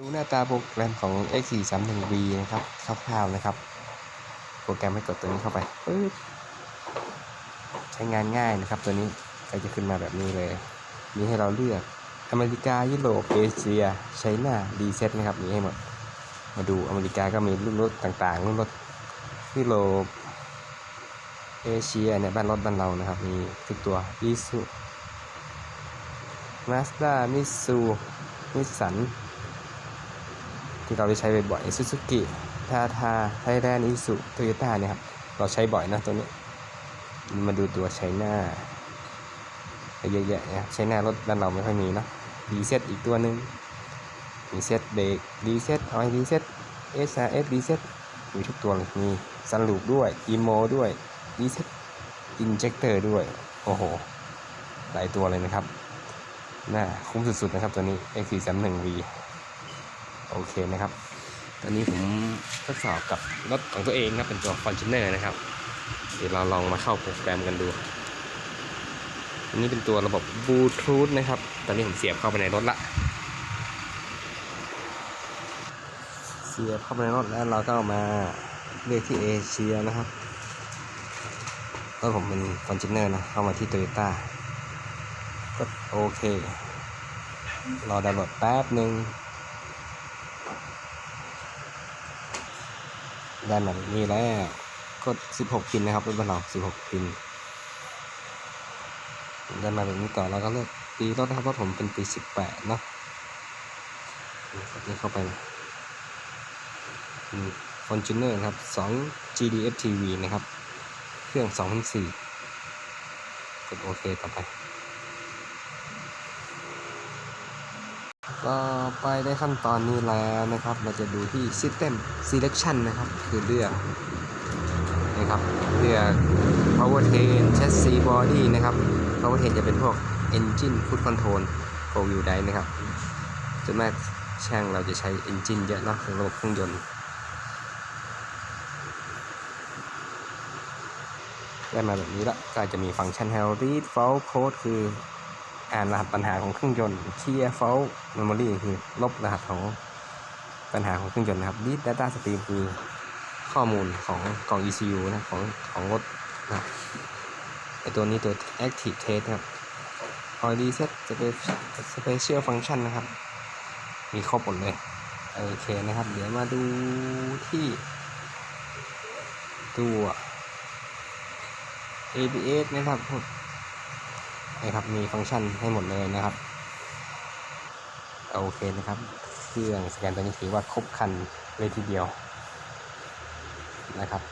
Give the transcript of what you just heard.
ดูหน้าตาโปรแกรมของ X431V นะครับคร่าวๆนะครับ โปรแกรมให้กดตัวนี้เข้าไปปึ๊บใช้งานง่ายนะครับ ตัวนี้ก็จะขึ้นมาแบบนี้เลย มีให้เราเลือกอเมริกายุโรปเอเชียไชน่าดีเซ็ตนะครับมีให้หมดมาดูอเมริกาก็มีรุ่นรถต่างๆ รุ่นรถยุโรปเอเชียเนี่ยบ้านรถบ้านเรานะครับ มีทุกตัวอีซูมาสด้ามิซูนิสัน ที่เราได้ใช้บ่อยๆซูซูกิทาทาไทยแลนด์อิสุโตโยต้าเนี่ยครับ เราใช้บ่อยนะตัวนี้ มาดูตัวไชน่าเยอะแยะนะครับไชน่ารถบ้านเราไม่ค่อยมีเนะดีเซตอีกตัวหนึ่งดีเซตเบรกดีเซตออยดีเซตเอสอาร์เอสดีเซตมีทุกตัวเลยมีซันลูปด้วยอีโมด้วยดีเซตอินเจคเตอร์ด้วย โอ้โห หลายตัวเลยนะครับน่าคุ้มสุดๆนะครับตัวนี้ X431V โอเคนะครับ ตอนนี้ผมทดสอบกับรถของตัวเองครับเป็นตัว Fortuner นะครับ เดี๋ยวเราลองมาเข้าโปรแกรมกันดู อันนี้เป็นตัวระบบบลูทูธนะครับ ตอนนี้ผมเสียบเข้าไปในรถละ เสียบเข้าไปในรถแล้วเราก็ามาเลือกที่เอเชียนะครับรถผมเป็น Fortuner นะ เข้ามาที่ Toyota ก็โอเค รอดาวน์โหลดแป๊บหนึ่ง ได้มาแบบนี้แล้วกด 16ปินนะครับรถบ้านเรา 16ปินได้มาแบบนี้ต่อเราก็เลือกปีรถนะครับรถผมเป็นปี18 เนาะนี่เข้าไปฟอนจูเนอร์ครับ 2 GDF TV นะครับ เครื่อง 2004กดโอเคต่อไป ก็ไปได้ขั้นตอนนี้แล้วนะครับ เราจะดูที่ System Selection นะครับ คือเลือกนะครับเลือก Powertrain Chassis Body นะครับ Powertrain จะเป็นพวก Engine Foot Control Four Wheel Drive นะครับส่วนมากช่างเราจะใช้ Engine เยอะเนาะระบบเครื่องยนต์ได้มาแบบนี้ละก็จะมีฟังก์ชันให้เรา read fault code คือ อ่านรหัสปัญหาของเครื่องยนต์ clear fault memory คือลบรหัสของปัญหาของเครื่องยนต์นะครับ read data stream คือข้อมูลของกล่อง ECU นะของของรถนะครับไอตัวนี้ตัว active test นะครับ oil reset special function นะครับ มีครบหมดเลย โอเคนะครับ เดี๋ยวมาดูที่ตัว ABS นะครับ นะครับ มีฟังก์ชันให้หมดเลยนะครับโอเคนะครับ เครื่องสแกนตัวนี้ถือว่าครบคันเลยทีเดียวนะครับ